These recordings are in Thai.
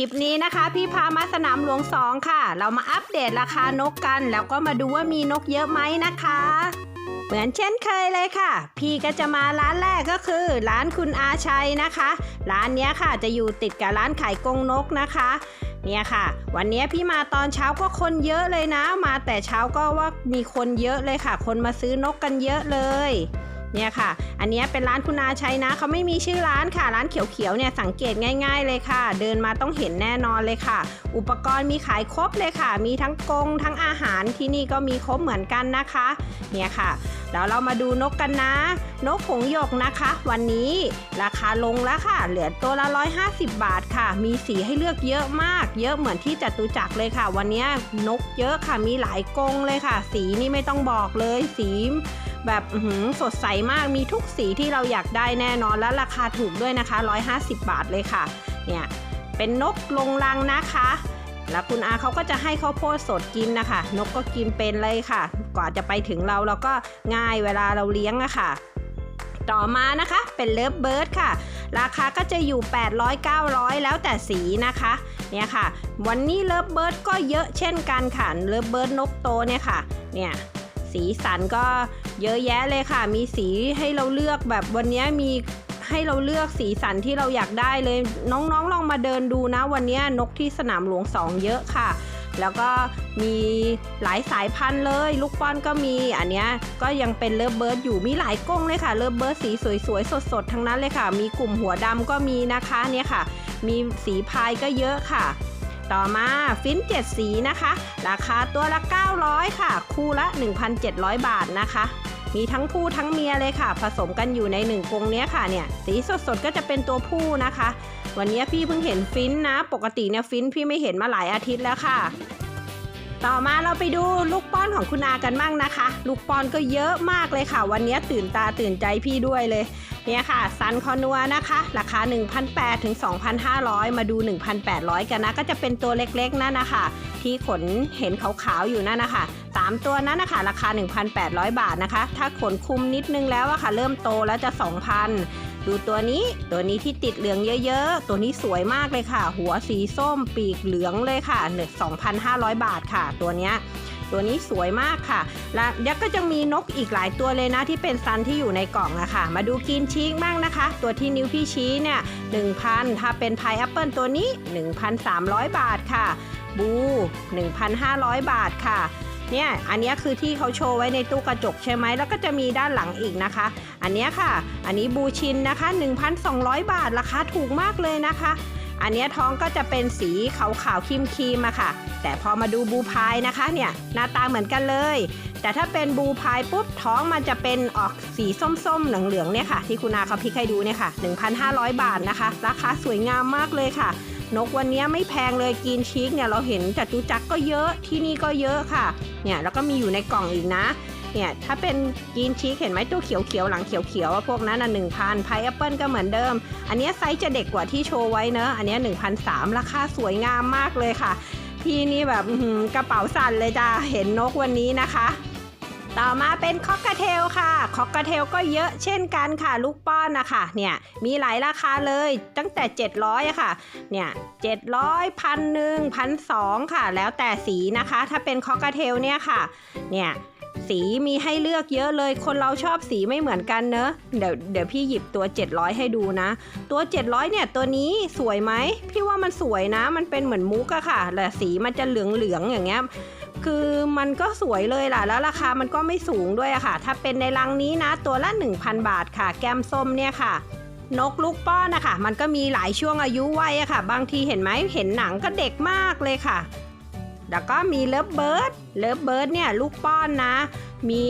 คลิปนี้นะคะ พี่พามาสนามหลวงสองค่ะ เรามาอัปเดตราคานกกัน แล้วก็มาดูว่ามีนกเยอะไหมนะคะ เหมือนเช่นเคยเลยค่ะ พี่ก็จะมาร้านแรกก็คือ ร้านคุณอาชัยนะคะ ร้านนี้ค่ะจะอยู่ติดกับร้านขายกรงนกนะคะเนี่ยค่ะ วันนี้พี่มาตอนเช้าก็คนเยอะเลยนะ มาแต่เช้าก็ว่ามีคนเยอะเลยค่ะ คนมาซื้อนกกันเยอะเลย เนี่ยค่ะ อันนี้เป็นร้านคุณอาชัยนะเขาไม่มีชื่อร้านค่ะ ร้านเขียวๆเนี่ยสังเกตง่าย ๆ เลยค่ะ เดินมาต้องเห็นแน่นอนเลยค่ะ อุปกรณ์มีขายครบเลยค่ะ มีทั้งกรงทั้งอาหารที่นี่ก็มีครบเหมือนกันนะคะ เนี่ยค่ะ แล้วเรามาดูนกกันนะ นกหงหยกนะคะ วันนี้ราคาลงแล้วค่ะ เหลือตัวละ 150 บาทค่ะ มีสีให้เลือกเยอะมาก เยอะเหมือนที่จตุจักรเลยค่ะ วันนี้นกเยอะค่ะมีหลายกรงเลยค่ะ สีนี่ไม่ต้องบอกเลยสีแบบสดใสมากมีทุกสีที่เราอยากได้แน่นอนและราคาถูกด้วยนะคะ 150 บาทเลยค่ะ เนี่ย เป็นนกลงรังนะคะ แล้วคุณอาเขาก็จะให้ข้าวโพดสดกินนะคะ นกก็กินเป็นเลยค่ะ กว่าจะไปถึงเราเราก็ง่ายเวลาเราเลี้ยงอะค่ะ ต่อมานะคะเป็นเลิฟเบิร์ดค่ะ ราคาก็จะอยู่ 800 900 แล้วแต่สีนะคะเนี่ยค่ะ วันนี้เลิฟเบิร์ดก็เยอะเช่นกันค่ะเลิฟเบิร์ดนกโตเนี่ยค่ะเนี่ยสีสันก็เยอะแยะเลยค่ะ มีสีให้เราเลือกแบบวันนี้มี ให้เราเลือกสีสันที่เราอยากได้เลย น้องๆลองมาเดินดูนะ วันนี้นกที่สนามหลวงสองเยอะค่ะ แล้วก็มีหลายสายพันธุ์เลย ลูกป้อนก็มีอันเนี้ยก็ยังเป็นเลิฟเบิร์ดอยู่มีหลายกรงเลยค่ะเลิฟเบิร์ดสีสวยๆสดๆทั้งนั้นเลยค่ะ มีกลุ่มหัวดำก็มีนะคะเนี่ยค่ะ มีสีพายก็เยอะค่ะต่อมาฟินเจ็ดสีนะคะ ราคาตัวละ 900 ค่ะ คู่ละ 1,700 บาทนะคะ มีทั้งผู้ทั้งเมียเลยค่ะ ผสมกันอยู่ในหนึ่งกรงเนี้ยค่ะเนี่ยสีสดๆก็จะเป็นตัวผู้นะคะ วันนี้พี่เพิ่งเห็นฟินนะ ปกติเนี่ยฟินพี่ไม่เห็นมาหลายอาทิตย์แล้วค่ะ ต่อมาเราไปดูลูกป้อนของคุณอากันบ้างนะคะ ลูกป้อนก็เยอะมากเลยค่ะ วันนี้ตื่นตาตื่นใจพี่ด้วยเลย เนี่ยค่ะซันคอนัวนะคะ ราคา 1,800ถึง2,500 มาดู 1,800 กันนะ ก็จะเป็นตัวเล็กๆนั่นนะคะที่ขนเห็นขาวๆอยู่นั่นนะคะสามตัวนั้นนะคะราคา 1,800 บาทนะคะ ถ้าขนคุมนิดนึงแล้วอะค่ะ เริ่มโตแล้วจะ 2,000 ดูตัวนี้ตัวนี้ที่ติดเหลืองเยอะๆ ตัวนี้สวยมากเลยค่ะ หัวสีส้มปีกเหลืองเลยค่ะ 1,500 บาทค่ะ ตัวเนี้ย ตัวนี้สวยมากค่ะ และยักก็จะมีนกอีกหลายตัวเลยนะที่เป็นซันที่อยู่ในกล่องอะค่ะ มาดูกินชีกบ้างนะคะ ตัวที่นิ้วพี่ชี้เนี่ย1,000 ถ้าเป็นพายแอปเปิลตัวนี้ 1,300 บาทค่ะ บู 1,500 บาทค่ะเนี่ยอันนี้คือที่เขาโชว์ไว้ในตู้กระจกใช่ไหมแล้วก็จะมีด้านหลังอีกนะคะ อันนี้ค่ะ อันนี้บูชินนะคะ 1,200 บาทราคาถูกมากเลยนะคะ อันนี้ท้องก็จะเป็นสีขาวๆครีมคีมๆอะค่ะ แต่พอมาดูบูพายนะคะเนี่ยหน้าตาเหมือนกันเลย แต่ถ้าเป็นบูพายปุ๊บท้องมันจะเป็นออกสีส้มๆเหลืองๆเนี่ยค่ะ ที่คุณอาเขาพลิกให้ดูเนี่ยค่ะ 1,500 บาทนะคะ ราคาสวยงามมากเลยค่ะ นกวันนี้ไม่แพงเลยกินชีกเนี่ยเราเห็นจัตุจักก็เยอะที่นี่ก็เยอะค่ะเนี่ยแล้วก็มีอยู่ในกล่องอีกนะ เนี่ยถ้าเป็นกินชีกเห็นไหมตัวเขียวๆหลังเขียวๆพวกนั้นอะหนึ่งพันพายแอปเปิลก็เหมือนเดิม อันนี้ไซส์จะเด็กกว่าที่โชว์ไว้เนอะอันนี้หนึ่งพันสามราคาสวยงามมากเลยค่ะ พี่นี่แบบกระเป๋าสั่นเลยจ้าเห็นนกวันนี้นะคะต่อมาเป็นคอกกระเทลค่ะ คอกกระเทลก็เยอะเช่นกันค่ะ ลูกป้อนนะคะ เนี่ยมีหลายราคาเลยตั้งแต่ 700อะค่ะ เนี่ย700พันหนึ่งพันสองค่ะ แล้วแต่สีนะคะ ถ้าเป็นคอกกระเทลเนี่ยค่ะ เนี่ย สีมีให้เลือกเยอะเลย คนเราชอบสีไม่เหมือนกันเนอะเดี๋ยวเดี๋ยวพี่หยิบตัว 700 ให้ดูนะ ตัว 700 เนี่ยตัวนี้สวยไหมพี่ว่ามันสวยนะ มันเป็นเหมือนมุกอะค่ะแต่สีมันจะเหลืองๆอย่างเงี้ยคือมันก็สวยเลยล่ะ แล้วราคามันก็ไม่สูงด้วยอะค่ะ ถ้าเป็นในรังนี้นะ ตัวละ 1,000 บาทค่ะ แก้มส้มเนี่ยค่ะนกลูกป้อนนะคะมันก็มีหลายช่วงอายุวัยอะค่ะ บางทีเห็นไหมเห็นหนังก็เด็กมากเลยค่ะ แล้วก็มีเลิฟเบิร์ดเลิฟเบิร์ดเนี่ยลูกป้อนนะ มี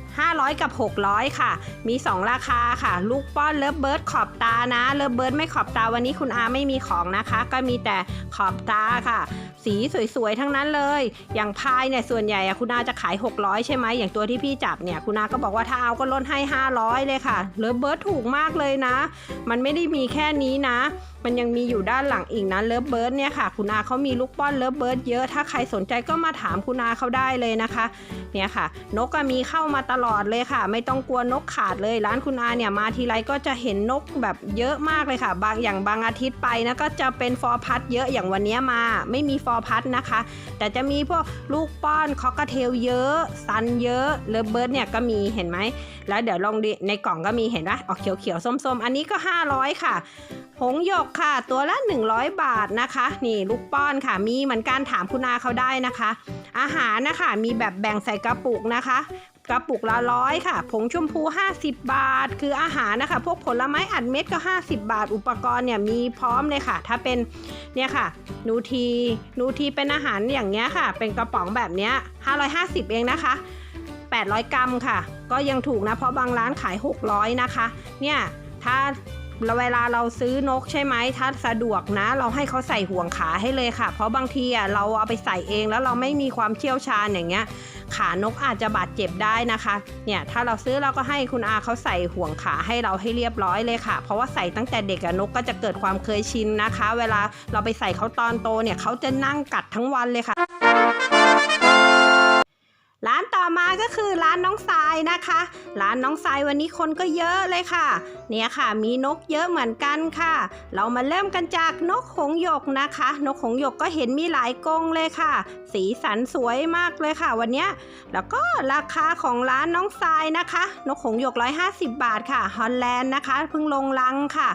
500 กับ 600 ค่ะ มี 2 ราคาค่ะ ลูกป้อนเลิฟเบิร์ดขอบตานะ เลิฟเบิร์ดไม่ขอบตาวันนี้คุณอาไม่มีของนะคะ ก็มีแต่ขอบตาค่ะ สีสวยๆ ทั้งนั้นเลย อย่างพายเนี่ยส่วนใหญ่คุณอาจะขาย 600 ใช่ไหมอย่างตัวที่พี่จับเนี่ยคุณอาก็บอกว่าถ้าเอาก็ลดให้ 500 เลยค่ะ เลิฟเบิร์ดถูกมากเลยนะ มันไม่ได้มีแค่นี้นะ มันยังมีอยู่ด้านหลังอีกนะเลิฟเบิร์ดเนี่ยค่ะ คุณอาเขามีลูกป้อนเลิฟเบิร์ดเยอะถ้าใครสนใจก็มาถามคุณอาเขาได้เลยนะคะเนี่ยค่ะ นกก็มีเข้ามาตลอดเลยค่ะ ไม่ต้องกลัวนกขาดเลย ร้านคุณอาเนี่ยมาทีไรก็จะเห็นนกแบบเยอะมากเลยค่ะ บางอย่างบางอาทิตย์ไปนะก็จะเป็นฟอร์พัดเยอะอย่างวันนี้มาไม่มีฟอร์พัดนะคะ แต่จะมีพวกลูกป้อนคอกเทลเยอะซันเยอะเลิฟเบิร์ดเนี่ยก็มีเห็นไหมแล้วเดี๋ยวลองดในกล่องก็มีเห็นปะออกเขียวๆส้มๆ อันนี้ก็ 500 ค่ะ หงหยกค่ะ ตัวละ 100 บาทนะคะ นี่ลูกป้อนค่ะ มีเหมือนกันถามคุณอาเขาได้นะคะ อาหารนะคะ มีแบบแบ่งใส่กระปุกนะคะ กระปุกละร้อยค่ะ ผงชมพู 50 บาท คืออาหารนะคะ พวกผลไม้อัดเม็ดก็ 50 บาท อุปกรณ์เนี่ยมีพร้อมเลยค่ะ ถ้าเป็นเนี่ยค่ะนูทีนูทีเป็นอาหารอย่างเงี้ยค่ะ เป็นกระป๋องแบบเนี้ย550 เองนะคะ800 กรัมค่ะ ก็ยังถูกนะ เพราะบางร้านขาย 600 นะคะ เนี่ย ถ้า เวลาเราซื้อนกใช่ไหมถ้าสะดวกนะ เราให้เขาใส่ห่วงขาให้เลยค่ะ เพราะบางทีอะเราเอาไปใส่เองแล้วเราไม่มีความเชี่ยวชาญอย่างเงี้ย ขานกอาจจะบาดเจ็บได้นะคะ เนี่ยถ้าเราซื้อเราก็ให้คุณอาเขาใส่ห่วงขาให้เราให้เรียบร้อยเลยค่ะ เพราะว่าใส่ตั้งแต่เด็กอะนกก็จะเกิดความเคยชินนะคะ เวลาเราไปใส่เขาตอนโตเนี่ยเขาจะนั่งกัดทั้งวันเลยค่ะ ต่อมาก็คือร้านน้องทรายนะคะ ร้านน้องทรายวันนี้คนก็เยอะเลยค่ะ เนี่ยค่ะมีนกเยอะเหมือนกันค่ะ เรามาเริ่มกันจากนกหงหยกนะคะ นกหงหยกก็เห็นมีหลายกรงเลยค่ะ สีสันสวยมากเลยค่ะ วันนี้แล้วก็ราคาของร้านน้องทรายนะคะ นกหงหยก 150 บาทค่ะฮอลแลนด์นะคะเพิ่งลงรังค่ะ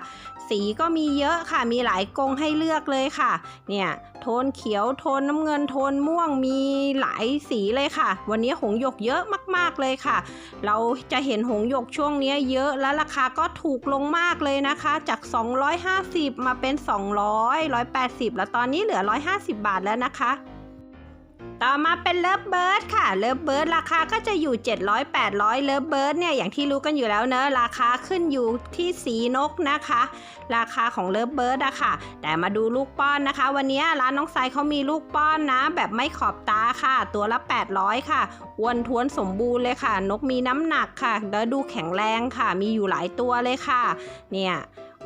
สีก็มีเยอะค่ะมีหลายกรงให้เลือกเลยค่ะ เนี่ยโทนเขียวโทนน้ำเงินโทนม่วงมีหลายสีเลยค่ะ วันนี้หงหยกเยอะมาก ๆเลยค่ะ เราจะเห็นหงหยกช่วงนี้เยอะและราคาก็ถูกลงมากเลยนะคะ จาก 250 มาเป็น 200 180 แล้วตอนนี้เหลือ 150 บาทแล้วนะคะ ต่อมาเป็นเลิฟเบิร์ดค่ะเลิฟเบิร์ดราคาก็จะอยู่ 700 800เลิฟเบิร์ดเนี่ยอย่างที่รู้กันอยู่แล้วเนอะราคาขึ้นอยู่ที่สีนกนะคะ ราคาของเลิฟเบิร์ดอะค่ะ แต่มาดูลูกป้อนนะคะ วันนี้ร้านน้องทรายเขามีลูกป้อนนะ แบบไม่ขอบตาค่ะ ตัวละ 800 ค่ะอ้วนท้วนสมบูรณ์เลยค่ะ นกมีน้ำหนักค่ะ แล้วดูแข็งแรงค่ะ มีอยู่หลายตัวเลยค่ะ เนี่ย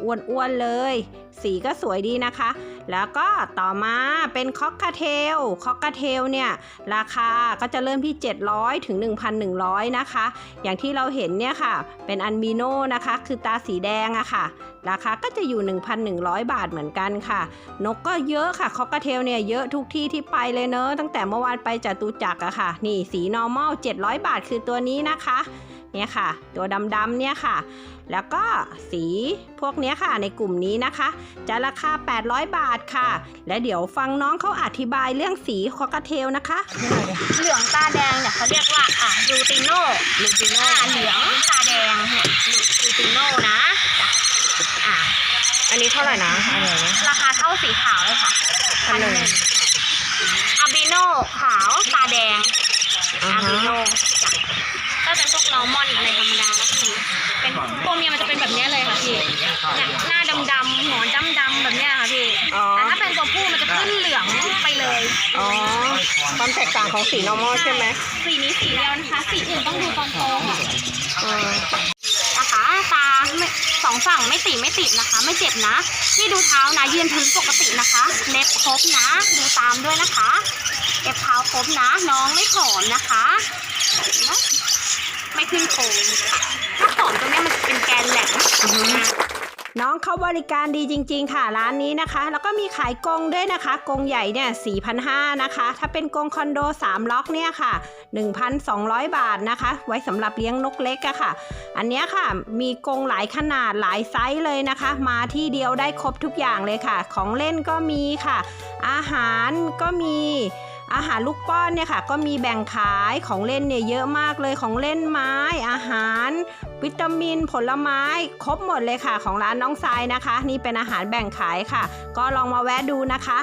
อ้วนๆเลย สีก็สวยดีนะคะ แล้วก็ต่อมาเป็นคอกคาเทลคอกคาเทลเนี่ย ราคาก็จะเริ่มที่ 700 ถึง 1,100 นะคะ อย่างที่เราเห็นเนี่ยค่ะ เป็นอันบิโนนะคะ คือตาสีแดงอะค่ะ ราคาก็จะอยู่ 1,100 บาทเหมือนกันค่ะ นกก็เยอะค่ะคอกคาเทลเนี่ยเยอะทุกที่ที่ไปเลยเนอะตั้งแต่เมื่อวานไปจตุจักรอะค่ะ นี่สี normal 700 บาทคือตัวนี้นะคะ เนี่ยค่ะ ตัวดำๆเนี่ยค่ะ แล้วก็สีพวกเนี้ยค่ะในกลุ่มนี้นะคะ จะราคา 800 บาทค่ะ และเดี๋ยวฟังน้องเขาอธิบายเรื่องสีคอกเทลนะคะ เหลืองตาแดงเนี่ยเขาเรียกว่าอะลูติโน่ลูติโนอะเหลืองตาแดงเนี่ยลูติโน่นะจ้ะอะอันนี้เท่าไหร่นะอันนี้ราคาเท่าสีขาวเลยค่ะอันหนึ่งอาบิโน่ขาวตาแดงอ่าอาฮะบิโน่ ตกต่างของสี normal ใช่ไหมสีนี้สีเดียวนะคะ สีอื่นต้องดูตอนโตค่ะอืมนะคะตาไม่สองฝั่งไม่ติไม่ติดนะคะ ไม่เจ็บนะ นี่ดูเท้านะยืนพื้นปกตินะคะ เล็บครบนะ ดูตามด้วยนะคะเล็บเท้าครบนะ น้องไม่ผอมนะคะเห็นไหมไม่ขึ้นโครงค่ะถ้าผอมตรงเนี้ยมันจะเป็นแกนแหลม น้องเขาบริการดีจริง ๆ ค่ะร้านนี้นะคะ แล้วก็มีขายกรงด้วยนะคะกรงใหญ่เนี่ย4,500นะคะ ถ้าเป็นกรงคอนโด 3 ล็อกเนี่ยค่ะ 1,200 บาทนะคะ ไว้สำหรับเลี้ยงนกเล็กอะค่ะ อันเนี้ยค่ะมีกรงหลายขนาดหลายไซส์เลยนะคะ มาที่เดียวได้ครบทุกอย่างเลยค่ะ ของเล่นก็มีค่ะ อาหารก็มี อาหารลูกป้อนเนี่ยค่ะก็มีแบ่งขายของเล่นเนี่ยเยอะมากเลยของเล่นไม้ อาหาร วิตามิน ผลไม้ ครบหมดเลยค่ะ ของร้านน้องทรายนะคะ นี่เป็นอาหารแบ่งขายค่ะ ก็ลองมาแวะดูนะคะ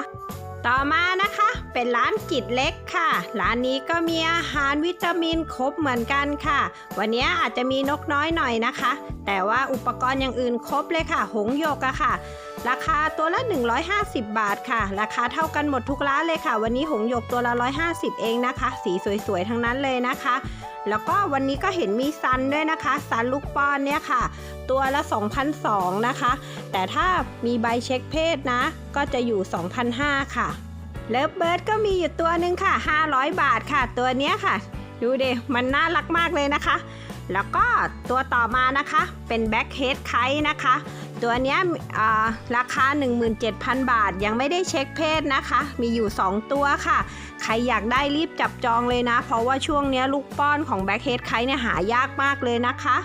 ต่อมานะคะเป็นร้านกิจเล็กค่ะ ร้านนี้ก็มีอาหารวิตามินครบเหมือนกันค่ะ วันนี้อาจจะมีนกน้อยหน่อยนะคะ แต่ว่าอุปกรณ์อย่างอื่นครบเลยค่ะ หงส์หยกอะค่ะ ราคาตัวละ 150 บาทค่ะ ราคาเท่ากันหมดทุกร้านเลยค่ะ วันนี้หงหยกตัวละ 150 เองนะคะ สีสวยๆ ทั้งนั้นเลยนะคะ แล้วก็วันนี้ก็เห็นมีซันด้วยนะคะ ซันลูกป้อนเนี่ยค่ะ ตัวละ 2,002นะคะ แต่ถ้ามีใบเช็คเพศนะ ก็จะอยู่ 2,005ค่ะ เลิฟเบิร์ดก็มีอยู่ตัวหนึ่งค่ะ 500 บาทค่ะ ตัวเนี้ยค่ะ ดูเดมันน่ารักมากเลยนะคะ แล้วก็ตัวต่อมานะคะ เป็นแบ็ k เฮดไคนะคะ ตัวนี้ยอ่าราคา 17,000 บาทยังไม่ได้เช็คเพศนะคะ มีอยู่ 2 ตัวค่ะ ใครอยากได้รีบจับจองเลยนะ เพราะว่าช่วงนี้ลูกป้อนของแบ็คเฮดไคเนี่ยหายากมากเลยนะคะ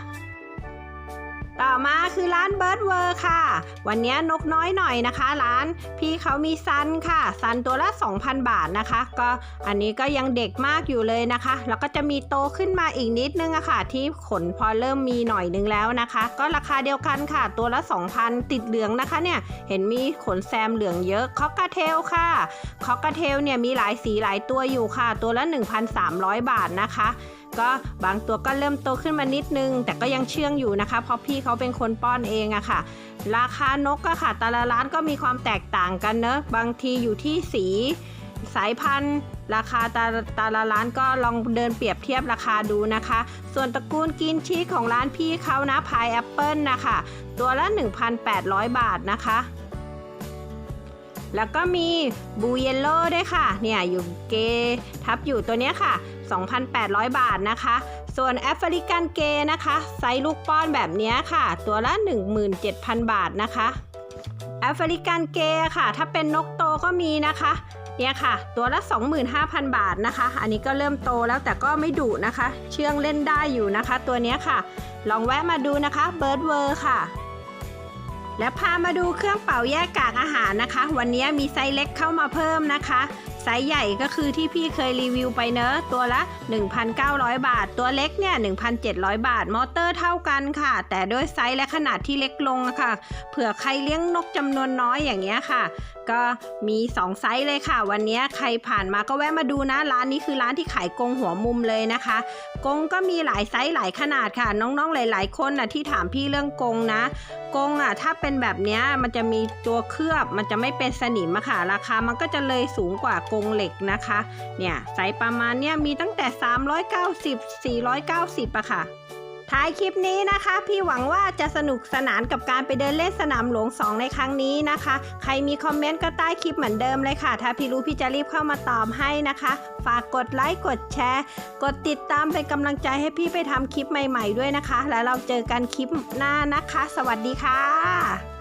ต่อมาคือร้านเบิร์ดเวอร์ค่ะ วันนี้นกน้อยหน่อยนะคะร้าน พี่เขามีซันค่ะ ซันตัวละ 2,000 บาทนะคะ ก็อันนี้ก็ยังเด็กมากอยู่เลยนะคะ แล้วก็จะมีโตขึ้นมาอีกนิดนึงอะค่ะ ที่ขนพอเริ่มมีหน่อยนึงแล้วนะคะ ก็ราคาเดียวกันค่ะ ตัวละ 2,000 ติดเหลืองนะคะเนี่ย เห็นมีขนแซมเหลืองเยอะคอกกาเทลค่ะคอกกาเทลเนี่ยมีหลายสีหลายตัวอยู่ค่ะ ตัวละ 1,300 บาทนะคะก็บางตัวก็เริ่มโตขึ้นมานิดนึง แต่ก็ยังเชื่องอยู่นะคะ เพราะพี่เขาเป็นคนป้อนเองอะค่ะ ราคานกอะค่ะแต่ละร้านก็มีความแตกต่างกันเนอะบางทีอยู่ที่สีสายพันธุ์ ราคาแตาตาละร้านก็ลองเดินเปรียบเทียบราคาดูนะคะ ส่วนตระกูลกินชีสของร้านพี่เขานะพายแอปเปิลนะคะ ตัวละ 1,800 บาทนะคะ แล้วก็มีบูเยลโล่ด้วยค่ะ เนี่ยอยู่เกทับอยู่ตัวเนี้ยค่ะ2,800 บาทนะคะ ส่วนแอฟริกันเกนะคะ ไซส์ลูกป้อนแบบนี้ค่ะ ตัวละ 17,000 บาทนะคะแอฟริกันเกค่ะ ถ้าเป็นนกโตก็มีนะคะเนี่ยค่ะ ตัวละ 25,000 บาทนะคะ อันนี้ก็เริ่มโตแล้วแต่ก็ไม่ดุนะคะ เชื่องเล่นได้อยู่นะคะ ตัวนี้ค่ะ ลองแวะมาดูนะคะเบิร์ดเวอร์ค่ะ และพามาดูเครื่องเป่าแยกกากอาหารนะคะ วันนี้มีไซส์เล็กเข้ามาเพิ่มนะคะ ไซส์ใหญ่ก็คือที่พี่เคยรีวิวไปเนอะตัวละ 1,900 บาท ตัวเล็กเนี่ย1,700 บาท มอเตอร์เท่ากันค่ะ แต่ด้วยไซส์และขนาดที่เล็กลงอะค่ะ เผื่อใครเลี้ยงนกจำนวนน้อยอย่างเงี้ยค่ะก็มี 2 ไซส์เลยค่ะ วันนี้ใครผ่านมาก็แวะมาดูนะ ร้านนี้คือร้านที่ขายกรงหัวมุมเลยนะคะกรงก็มีหลายไซส์หลายขนาดค่ะ น้องๆหลาย ๆ คนน่ะที่ถามพี่เรื่องกรงนะกรงอะถ้าเป็นแบบนี้มันจะมีตัวเคลือบมันจะไม่เป็นสนิมอะค่ะ ราคามันก็จะเลยสูงกว่ากรงเหล็กนะคะเนี่ยไซส์ประมาณเนี้ยมีตั้งแต่ 390 490อะค่ะ ท้ายคลิปนี้นะคะ พี่หวังว่าจะสนุกสนานกับการไปเดินเล่นสนามหลวง 2 ในครั้งนี้นะคะ ใครมีคอมเมนต์ก็ใต้คลิปเหมือนเดิมเลยค่ะ ถ้าพี่รู้พี่จะรีบเข้ามาตอบให้นะคะ ฝากกดไลค์กดแชร์ กดติดตามเป็นกำลังใจให้พี่ไปทำคลิปใหม่ ๆด้วยนะคะ แล้วเราเจอกันคลิปหน้านะคะ สวัสดีค่ะ